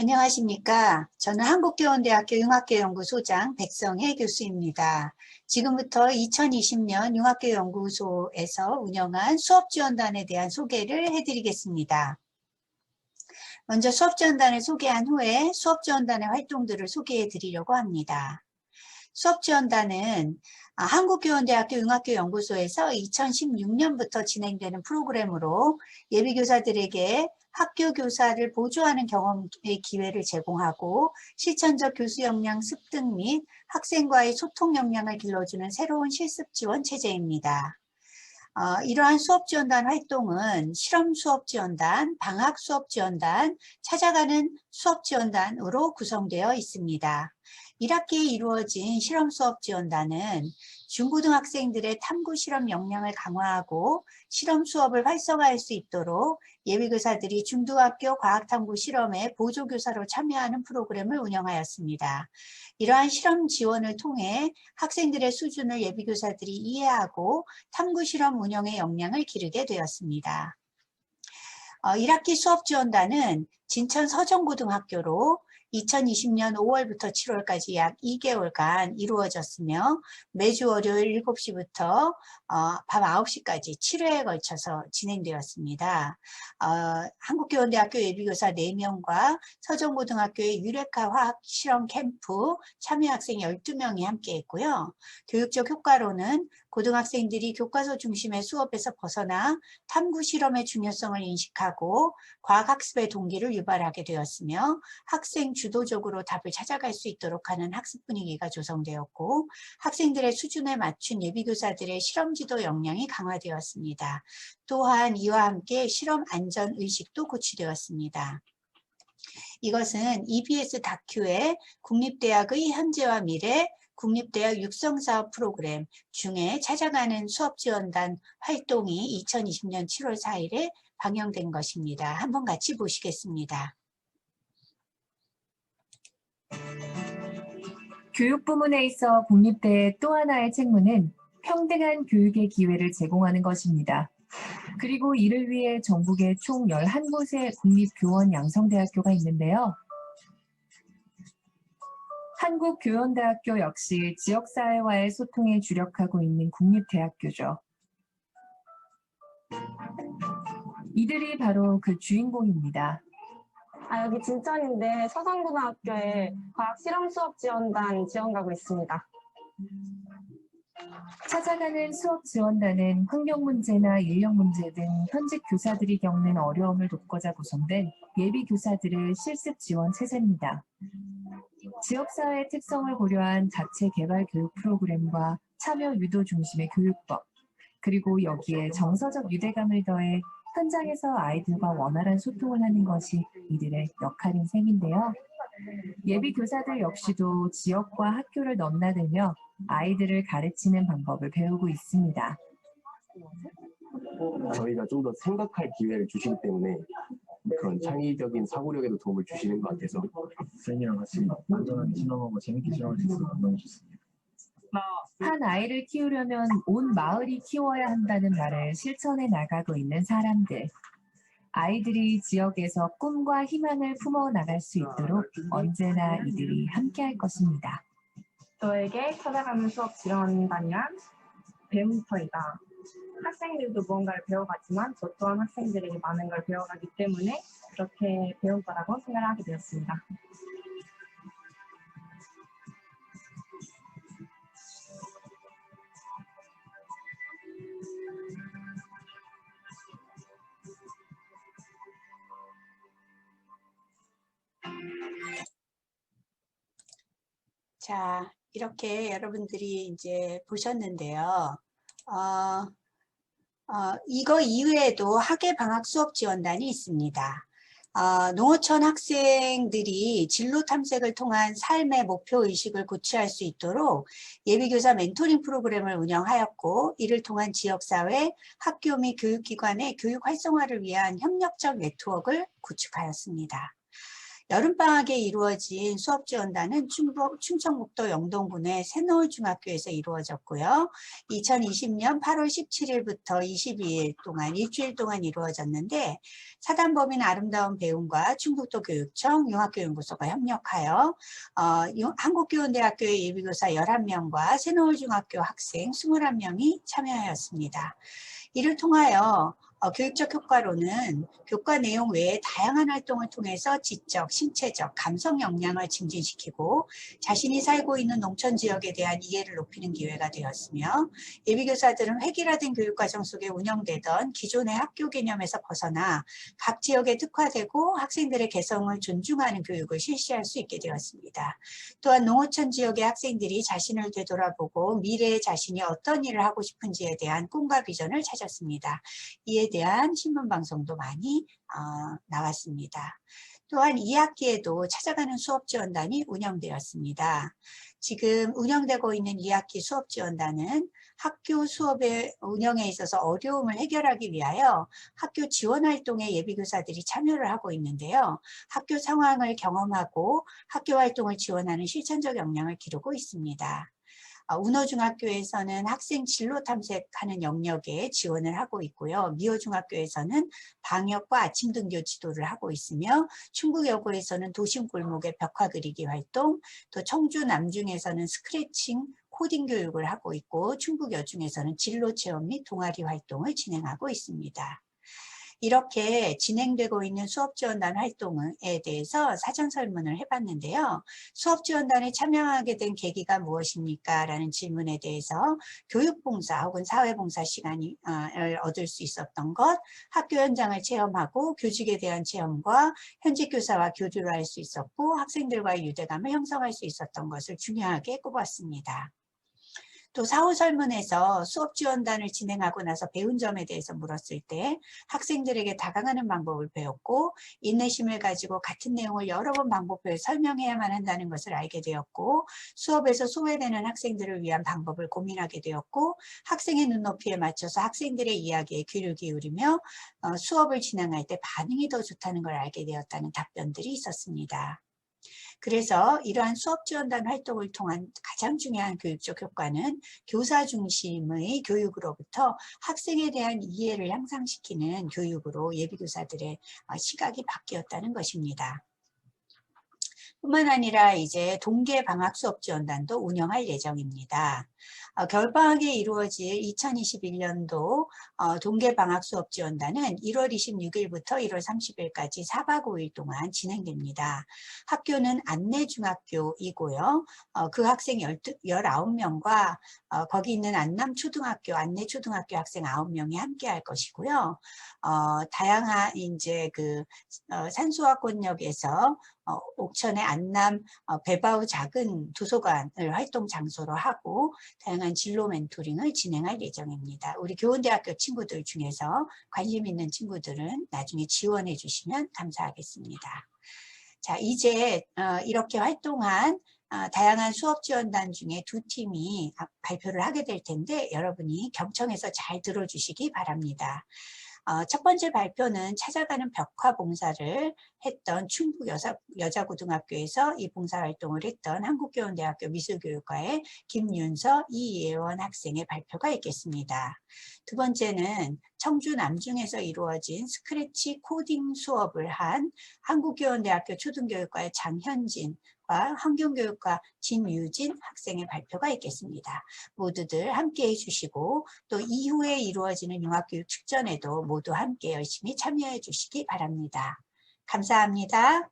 안녕하십니까. 저는 한국교원대학교 융합교연구소장 백성혜 교수입니다. 지금부터 2020년 융합교연구소에서 운영한 수업지원단에 대한 소개를 해드리겠습니다. 먼저 수업지원단을 소개한 후에 수업지원단의 활동들을 소개해 드리려고 합니다. 수업지원단은 아, 한국교원대학교 융합교연구소에서 2016년부터 진행되는 프로그램으로 예비교사들에게 학교 교사를 보조하는 경험의 기회를 제공하고 실천적 교수 역량 습득 및 학생과의 소통 역량을 길러주는 새로운 실습 지원 체제입니다. 어, 이러한 수업 지원단 활동은 실험 수업 지원단, 방학 수업 지원단, 찾아가는 수업 지원단으로 구성되어 있습니다. 1학기에 이루어진 실험 수업 지원단은 중고등학생들의 탐구 실험 역량을 강화하고 실험 수업을 활성화할 수 있도록 예비교사들이 중등학교 과학탐구 실험에 보조교사로 참여하는 프로그램을 운영하였습니다. 이러한 실험 지원을 통해 학생들의 수준을 예비교사들이 이해하고 탐구 실험 운영의 역량을 기르게 되었습니다. 어, 1학기 수업 지원단은 진천 서정고등학교로 2020년 5월부터 7월까지 약 2개월간 이루어졌으며 매주 월요일 7시부터 어, 밤 9시까지 7회에 걸쳐서 진행되었습니다. 어, 한국교원대학교 예비교사 4명과 서정고등학교의 유레카 화학 실험 캠프 참여 학생 12명이 함께했고요. 교육적 효과로는 고등학생들이 교과서 중심의 수업에서 벗어나 탐구 실험의 중요성을 인식하고 과학학습의 동기를 유발하게 되었으며 학생 주도적으로 답을 찾아갈 수 있도록 하는 학습 분위기가 조성되었고 학생들의 수준에 맞춘 예비교사들의 실험지도 역량이 강화되었습니다. 또한 이와 함께 실험 안전 의식도 고취되었습니다. 이것은 EBS 다큐의 국립대학의 현재와 미래 국립대학 육성사업 프로그램 중에 찾아가는 수업지원단 활동이 2020년 7월 4일에 방영된 것입니다. 한번 같이 보시겠습니다. 교육 부문에 있어 국립대의 또 하나의 책무는 평등한 교육의 기회를 제공하는 것입니다. 그리고 이를 위해 전국에 총 11곳의 국립교원 양성대학교가 있는데요. 한국교원대학교 역시 지역사회와의 소통에 주력하고 있는 국립대학교죠. 이들이 바로 그 주인공입니다. 아, 여기 진천인데 서산고등학교에 과학 실험 수업 지원단 지원 가고 있습니다. 찾아가는 수업 지원단은 환경 문제나 인력 문제 등 현직 교사들이 겪는 어려움을 돕고자 구성된 예비 교사들의 실습 지원 체제입니다. 지역사회의 특성을 고려한 자체 개발 교육 프로그램과 참여 유도 중심의 교육법, 그리고 여기에 정서적 유대감을 더해 현장에서 아이들과 원활한 소통을 하는 것이 이들의 역할인 셈인데요. 예비 교사들 역시도 지역과 학교를 넘나들며 아이들을 가르치는 방법을 배우고 있습니다. 저희가 좀 더 생각할 기회를 주시기 때문에 그런 창의적인 사고력에도 도움을 주시는 것 같아서 선생님이랑 같이 안전하게 실험하고 재밌게 실험할 수 있어서 너무 좋습니다. 한 아이를 키우려면 온 마을이 키워야 한다는 말을 실천해 나가고 있는 사람들. 아이들이 지역에서 꿈과 희망을 품어 나갈 수 있도록 언제나 이들이 함께할 것입니다. 저에게 찾아가는 수업 지원단이란 배움터이다. 학생들도 무언가를 배워가지만 저 또한 학생들에게 많은 걸 배워가기 때문에 그렇게 배울 거라고 생각을 하게 되었습니다. 자, 이렇게 여러분들이 이제 보셨는데요. 어, 어, 이거 이외에도 학예 방학 수업 지원단이 있습니다. 어, 농어촌 학생들이 진로 탐색을 통한 삶의 목표 의식을 고취할 수 있도록 예비교사 멘토링 프로그램을 운영하였고 이를 통한 지역사회, 학교 및 교육기관의 교육 활성화를 위한 협력적 네트워크를 구축하였습니다. 여름방학에 이루어진 수업 지원단은 충북, 충청북도 영동군의 새노을중학교에서 이루어졌고요. 2020년 8월 17일부터 22일 동안 일주일 동안 이루어졌는데 사단법인 아름다운 배움과 충북도 교육청 융합교연구소가 협력하여 어, 유- 한국교원대학교의 예비교사 11명과 새노을중학교 학생 21명이 참여하였습니다. 이를 통하여 어, 교육적 효과로는 교과 내용 외에 다양한 활동을 통해서 지적, 신체적, 감성 역량을 증진시키고 자신이 살고 있는 농촌 지역에 대한 이해를 높이는 기회가 되었으며 예비교사들은 획일화된 교육과정 속에 운영되던 기존의 학교 개념에서 벗어나 각 지역에 특화되고 학생들의 개성을 존중하는 교육을 실시할 수 있게 되었습니다. 또한 농어촌 지역의 학생들이 자신을 되돌아보고 미래의 자신이 어떤 일을 하고 싶은지에 대한 꿈과 비전을 찾았습니다. 이에 대한 신문 방송도 많이 어, 나왔습니다. 또한 2학기에도 찾아가는 수업 지원단이 운영되었습니다. 지금 운영되고 있는 2학기 수업 지원단은 학교 수업의 운영에 있어서 어려움을 해결하기 위하여 학교 지원 활동에 예비교사들이 참여를 하고 있는데요. 학교 상황을 경험하고 학교 활동을 지원하는 실천적 역량을 기르고 있습니다. 어, 운호중학교에서는 학생 진로 탐색하는 영역에 지원을 하고 있고요. 미호중학교에서는 방역과 아침 등교 지도를 하고 있으며 충북여고에서는 도심 골목의 벽화 그리기 활동, 또 청주 남중에서는 스크래칭 코딩 교육을 하고 있고 충북여중에서는 진로 체험 및 동아리 활동을 진행하고 있습니다. 이렇게 진행되고 있는 수업지원단 활동에 대해서 사전 설문을 해봤는데요. 수업지원단에 참여하게 된 계기가 무엇입니까? 라는 질문에 대해서 교육봉사 혹은 사회봉사 시간을 얻을 수 있었던 것, 학교 현장을 체험하고 교직에 대한 체험과 현직 교사와 교류를 할 수 있었고 학생들과의 유대감을 형성할 수 있었던 것을 중요하게 꼽았습니다. 또 사후 설문에서 수업 지원단을 진행하고 나서 배운 점에 대해서 물었을 때 학생들에게 다가가는 방법을 배웠고 인내심을 가지고 같은 내용을 여러 번 반복해 설명해야만 한다는 것을 알게 되었고 수업에서 소외되는 학생들을 위한 방법을 고민하게 되었고 학생의 눈높이에 맞춰서 학생들의 이야기에 귀를 기울이며 어, 수업을 진행할 때 반응이 더 좋다는 걸 알게 되었다는 답변들이 있었습니다. 그래서 이러한 수업 지원단 활동을 통한 가장 중요한 교육적 효과는 교사 중심의 교육으로부터 학생에 대한 이해를 향상시키는 교육으로 예비교사들의 어, 시각이 바뀌었다는 것입니다. 뿐만 아니라 이제 동계 방학 수업 지원단도 운영할 예정입니다. 어, 겨울방학에 이루어질 2021년도 어, 동계 방학 수업 지원단은 1월 26일부터 1월 30일까지 4박 5일 동안 진행됩니다. 학교는 안내중학교이고요. 어, 그 학생 19명과 어, 거기 있는 안남초등학교, 안내초등학교 학생 9명이 함께 할 것이고요. 어, 다양한 이제 그 어, 산소화권역에서 어, 옥천의 안남 어, 배바우 작은 도서관을 활동 장소로 하고 다양한 진로 멘토링을 진행할 예정입니다. 우리 교원대학교 친구들 중에서 관심 있는 친구들은 나중에 지원해 주시면 감사하겠습니다. 자, 이제 어, 이렇게 활동한 아, 다양한 수업 지원단 중에 두 팀이 아, 발표를 하게 될 텐데 여러분이 경청해서 잘 들어주시기 바랍니다. 어, 첫 번째 발표는 찾아가는 벽화 봉사를 했던 충북 여자, 여자고등학교에서 이 봉사활동을 했던 한국교원대학교 미술교육과의 김윤서, 이예원 학생의 발표가 있겠습니다. 두 번째는 청주 남중에서 이루어진 스크래치 코딩 수업을 한 한국교원대학교 초등교육과의 장현진, 과 환경교육과 진유진 학생의 발표가 있겠습니다. 모두들 함께 해 주시고 또 이후에 이루어지는 융합교육 축전에도 모두 함께 열심히 참여해 주시기 바랍니다. 감사합니다.